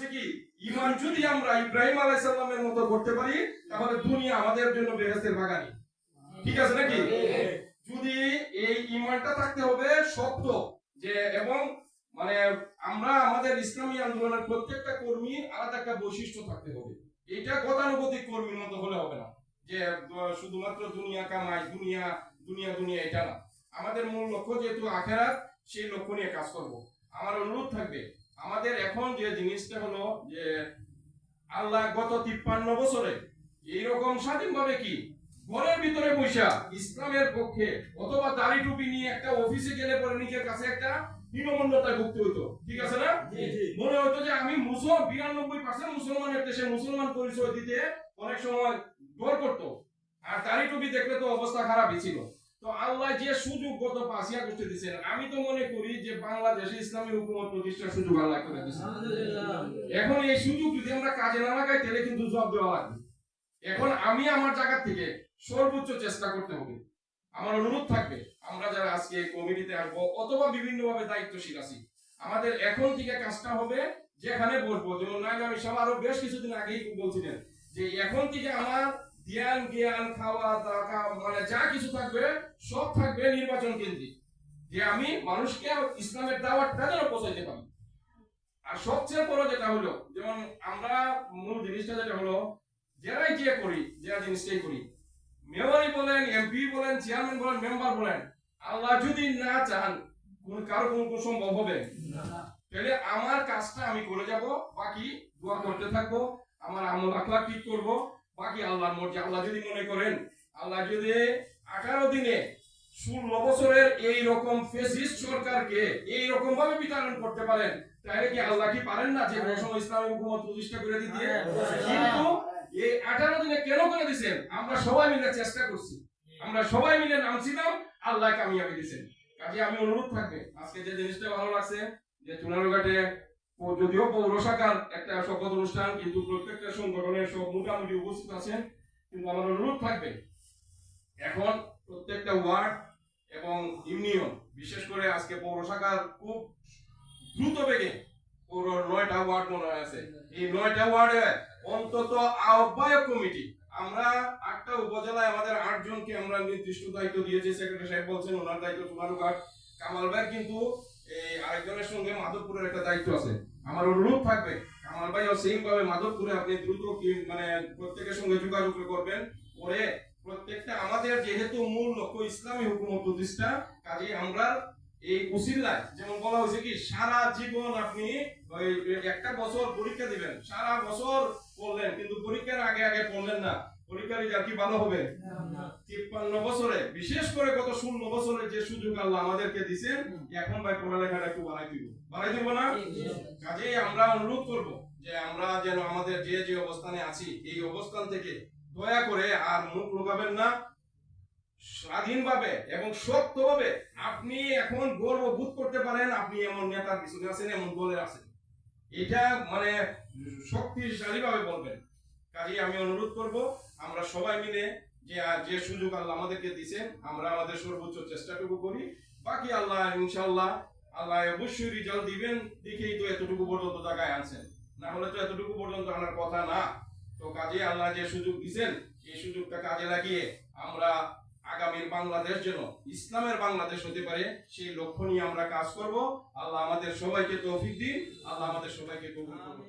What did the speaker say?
হচ্ছে কি ইমান যদি আমরা ইব্রাহিম আলাইহিস সালামের মতো করতে পারি, তাহলে দুনিয়া আমাদের জন্য বেহেশতের বাগানি ঠিক আছে নাকি? যদি এই ইমানটা থাকতে হবে শক্ত যে, এবং মানে আমরা আমাদের ইসলামী আন্দোলনের প্রত্যেকটা কর্মী আলাদা একটা বৈশিষ্ট্য থাকতে হবে। এটা গতানুগতিক কর্মীর মতো হলে হবে না। যে শুধুমাত্র দুনিয়া কামাই, দুনিয়া দুনিয়া দুনিয়া, এটা না। আমাদের মূল লক্ষ্য যেহেতু আখেরাত, সেই লক্ষ্য নিয়ে কাজ করব। আমার অনুরোধ থাকবে আমাদের এখন যে জিনিসটা হলো যে আল্লাহ গত তিপ্পান্ন বছরে এইরকম স্বাধীনভাবে কি ঘরের ভিতরে বৈশা ইসলামের পক্ষে অথবা দাড়ি টুপি নিয়ে একটা অফিসে গেলে পরে নিজের কাছে একটা হীনমন্যতায় ভুগতে হইতো। ঠিক আছে না? মনে হতো যে আমি মুসলমান বিরানব্বই পার্সেন্ট মুসলমানের দেশে মুসলমান পরিচয় দিতে অনেক সময় ডর করতো। আর দাড়ি টুপি দেখলে তো অবস্থা খারাপই ছিল। তো আল্লাহ যে সুযোগ গত পাঁচই আগস্টে দিচ্ছেন আমি তো মনে করি যে বাংলাদেশে ইসলামী হুকুমত প্রতিষ্ঠার সুযোগ আল্লাহ করে দিচ্ছেন এখন এই সুযোগ যদি আমরা কাজে না লাগাই তাহলে কিন্তু জব দেওয়া লাগবে। এখন আমি আমার জায়গা থেকে সর্বোচ্চ চেষ্টা করতে হবে। আমার অনুরোধ থাকবে আমরা যারা আজকে কমিটিতে আসব অথবা বিভিন্ন ভাবে দায়িত্বশীল আছি আমাদের এখন থেকে কাজটা হবে যেখানে বসবো। যেমন নাইলে আমি সব আরও বেশ কিছুদিন আগেই বলছিলেন যে এখন থেকে আমার ধ্যান জ্ঞান খাওয়া দাওয়া মানে যা কিছু থাকবে সব থাকবে নির্বাচন কেন্দ্রিক। যে আমি মানুষকে ইসলামের দাওয়াতটা যেন পৌঁছাইতে পারি। আর সবচেয়ে বড় যেটা হলো যেমন আমরা মূল জিনিসটা যেটা হলো যারাই যে করি যারা জিনিসটাই করি মেয়রই বলেন এমপি বলেন চেয়ারম্যান বলেন মেম্বার বলেন আল্লাহ যদি না চান কোন কারও কোন কোন সম্ভব হবে? তাহলে আমার কাজটা আমি করে যাব বাকি দোয়া করতে থাকব আমার আমল আখলা ঠিক করব বাকি আল্লাহর মর্জি আল্লাহ যদি মনে করেন আল্লাহ যদি আঠারো দিনে ষোলো বছরের এই রকম ফেসিস্ট সরকারকে এই রকম ভাবে বিতরণ করতে পারেন তাহলে কি আল্লাহ কি পারেন না যে কোনো সময় ইসলামী হুকুমত প্রতিষ্ঠা করে দিতে কিন্তু এই আঠারো দিনে কেন করে দিছেন? আমরা সবাই মিলে চেষ্টা করছি। আমরা সবাই মিলে নামছিলাম আল্লাহ কামিয়াবি দিছেন। কাজে আমি অনুরোধ থাকবে আজকে যে জিনিসটা ভালো লাগছে যে চুনারুঘাটে যদিও পৌর শাখার একটা শপথ অনুষ্ঠান, কিন্তু প্রত্যেকটা সংগঠনের সব মোটামুটি উপস্থিত আছেন, কিন্তু আমার অনুরোধ থাকবে, এখন প্রত্যেকটা ওয়ার্ড এবং ইউনিয়ন, বিশেষ করে আজকে পৌর শাখার খুব দ্রুত বেগে পৌর নয়টা ওয়ার্ড মনে হয় আছে। এই নয়টা ওয়ার্ডে অন্তত আহ্বায়ক কমিটি, আমরা আটটা উপজেলায় আমাদের আটজনকে আমরা নির্দিষ্ট দায়িত্ব দিয়েছি, সেক্রেটারি সাহেব বলছেন ওনার দায়িত্ব কামাল ভাই কিন্তু এই আরেকজনের সঙ্গে মাধবপুরের একটা দায়িত্ব আছে। আমার অনুরোধ থাকবে কামাল ভাইও সেম ভাবে মাধবপুরে আপনি দ্রুত মানে প্রত্যেকের সঙ্গে যোগাযোগ করবেন করে প্রত্যেকটা আমাদের যেহেতু মূল লক্ষ্য ইসলামী হুকুমত প্রতিষ্ঠা কাজে আমরা এই উসিল্লায় যেমন বলা হয়েছে কি, সারা জীবন আপনি একটা বছর পরীক্ষা দিবেন, সারা বছর পড়লেন, কিন্তু পরীক্ষার আগে আগে পড়লেন না। পরীক্ষার রেজাল্ট কি ভালো হবে? তিপ্পান্ন বছরে। বিশেষ করে গত ষোলো বছরের যে সুযোগ আল্লাহ আমাদেরকে দিছেন এখন ভাই পড়ালেখাটা একটু বাড়াই দিব। বাড়াই দিব না? কাজেই আমরা অনুরোধ করব যে আমরা যেন আমাদের যে যে অবস্থানে আছি এই অবস্থান থেকে দয়া করে আর মুখ লুকাবেন না। স্বাধীনভাবে এবং শক্তভাবে আপনি এখন গর্ব বোধ করতে পারেন আপনি এমন নেতার পিছনে আছেন এমন দলে আছেন। এটা মানে শক্তিশালী ভাবে বলবেন। কাজেই আমি অনুরোধ করব, আমরা সবাই মিলে যে যে সুযোগ আল্লাহ আমাদেরকে দিয়েছেন আমরা আমাদের সর্বোচ্চ চেষ্টাটুকু করি। বাকি আল্লাহ ইনশাআল্লাহ, আল্লাহ অবশ্যই রেজাল্ট দিবেন, দেখেই তো এতটুকু পর্যন্ত জায়গায় আনছেন। না হলে তো এতটুকু পর্যন্ত আনার কথা না। তো কাজে আল্লাহ যে সুযোগ দিছেন, এই সুযোগটা কাজে লাগিয়ে আমরা আগামীর বাংলাদেশ যেন ইসলামের বাংলাদেশ হতে পারে, সেই লক্ষ্য নিয়ে আমরা কাজ করব। আল্লাহ আমাদের সবাইকে তৌফিক দিন, আল্লাহ আমাদের সবাইকে কবুল করুন।